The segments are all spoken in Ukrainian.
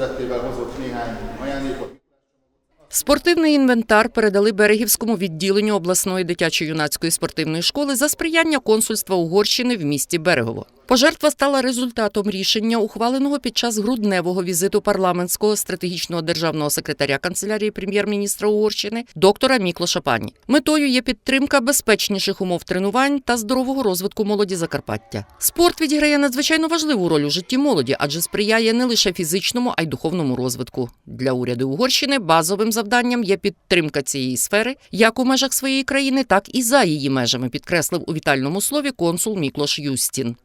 szerettével hozott néhány ajándékot. Спортивний інвентар передали Берегівському відділенню обласної дитячо-юнацької спортивної школи за сприяння консульства Угорщини в місті Берегово. Пожертва стала результатом рішення, ухваленого під час грудневого візиту парламентського стратегічного державного секретаря канцелярії прем'єр-міністра Угорщини доктора Міклоша Пані. Метою є підтримка безпечніших умов тренувань та здорового розвитку молоді Закарпаття. Спорт відіграє надзвичайно важливу роль у житті молоді, адже сприяє не лише фізичному, а й духовному розвитку. Для уряду Угорщини базовим завданням є підтримка цієї сфери як у межах своєї країни, так і за її межами, підкреслив у вітальному слові консул Міклош Юстін.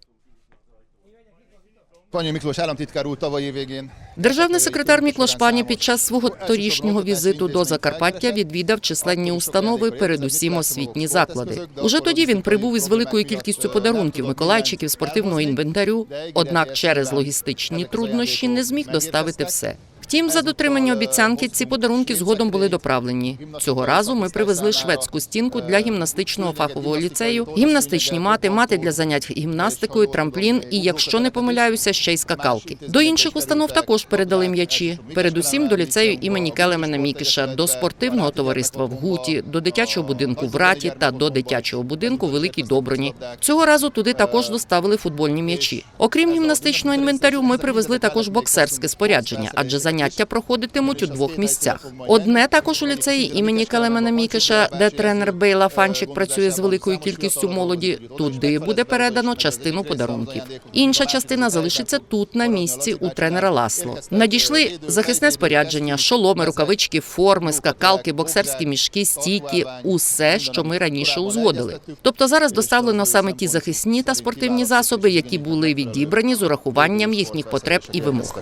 Panyi Міклош államtitkár úr tavalyi végén Державний секретар Міклош Пані під час свого торішнього візиту до Закарпаття відвідав численні установи, передусім освітні заклади. Уже тоді він прибув із великою кількістю подарунків, миколайчиків, спортивного інвентарю. Однак через логістичні труднощі не зміг доставити все. Втім, за дотримання обіцянки ці подарунки згодом були доправлені. Цього разу ми привезли шведську стінку для гімнастичного фахового ліцею, гімнастичні мати, мати для занять гімнастикою, трамплін і, якщо не помиляюся, ще й скакалки. До інших установ також передали м'ячі. Передусім до ліцею імені Келемена Мікіша, до спортивного товариства в Гуті, до дитячого будинку в Раті та до дитячого будинку Великій Доброні. Цього разу туди також доставили футбольні м'ячі. Окрім гімнастичного інвентарю, ми привезли також боксерське спорядження, адже заняття проходитимуть у двох місцях. Одне також у ліцеї імені Калемена Мікиша, де тренер Бейла Фанчик працює з великою кількістю молоді. Туди буде передано частину подарунків. Інша частина залишиться тут на місці у тренера Ласло. Надійшли захисне спорядження, шоломи, рукавички, форми, скакалки, боксерські мішки, стійки усе, що ми раніше узгодили. Тобто зараз доставлено саме ті захисні та спортивні засоби, які були відібрані з урахуванням їхніх потреб і вимог.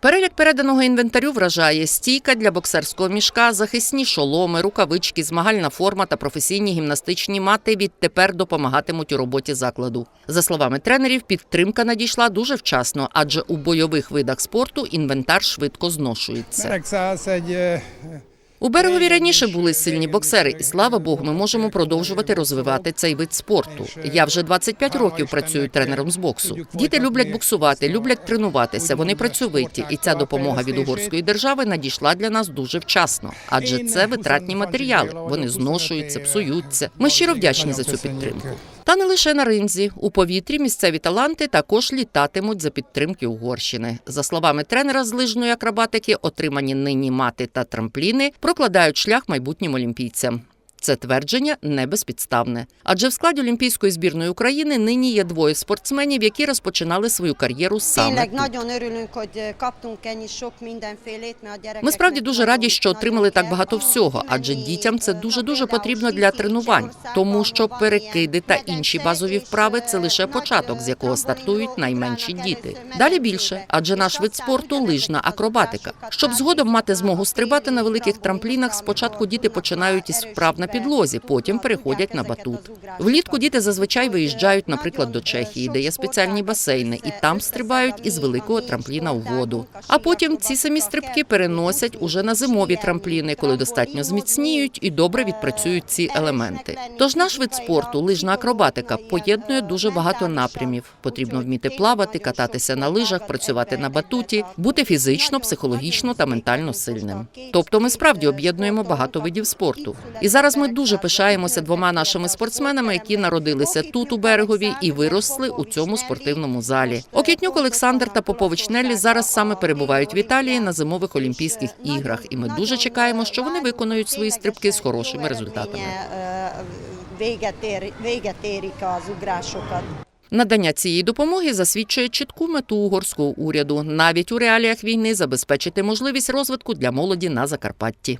Перелік переданого інвентарю вражає стійка для боксерського мішка, захисні шоломи, рукавички, змагальна форма та професійні гімнастичні мати відтепер допомагатимуть у роботі закладу. За словами тренерів, підтримка надійшла дуже вчасно, адже у бойових видах спорту інвентар швидко зношується. У берегові раніше були сильні боксери, і слава Богу, ми можемо продовжувати розвивати цей вид спорту. Я вже 25 років працюю тренером з боксу. Діти люблять боксувати, люблять тренуватися. Вони працьовиті, і ця допомога від угорської держави надійшла для нас дуже вчасно, адже це витратні матеріали. Вони зношуються, псуються. Ми щиро вдячні за цю підтримку. Та не лише на ринзі. У повітрі місцеві таланти також літатимуть за підтримки Угорщини. За словами тренера з лижної акробатики, отримані нині мати та трампліни прокладають шлях майбутнім олімпійцям. Це твердження не безпідставне. Адже в складі Олімпійської збірної України нині є двоє спортсменів, які розпочинали свою кар'єру саме тут. Ми справді дуже раді, що отримали так багато всього, адже дітям це дуже дуже потрібно для тренувань, тому що перекиди та інші базові вправи це лише початок, з якого стартують найменші діти. Далі більше, адже наш вид спорту лижна акробатика. Щоб згодом мати змогу стрибати на великих трамплінах, спочатку діти починають із вправ на підлозі, потім переходять на батут. Влітку діти зазвичай виїжджають, наприклад, до Чехії, де є спеціальні басейни, і там стрибають із великого трампліна у воду. А потім ці самі стрибки переносять уже на зимові трампліни, коли достатньо зміцніють і добре відпрацюють ці елементи. Тож наш вид спорту, лижна акробатика, поєднує дуже багато напрямів. Потрібно вміти плавати, кататися на лижах, працювати на батуті, бути фізично, психологічно та ментально сильним. Тобто, ми справді об'єднуємо багато видів спорту. І зараз ми дуже пишаємося двома нашими спортсменами, які народилися тут у берегові і виросли у цьому спортивному залі. Окітнюк Олександр та Попович Неллі зараз саме перебувають в Італії на зимових Олімпійських іграх, і ми дуже чекаємо, що вони виконують свої стрибки з хорошими результатами. Надання цієї допомоги засвідчує чітку мету угорського уряду навіть у реаліях війни забезпечити можливість розвитку для молоді на Закарпатті.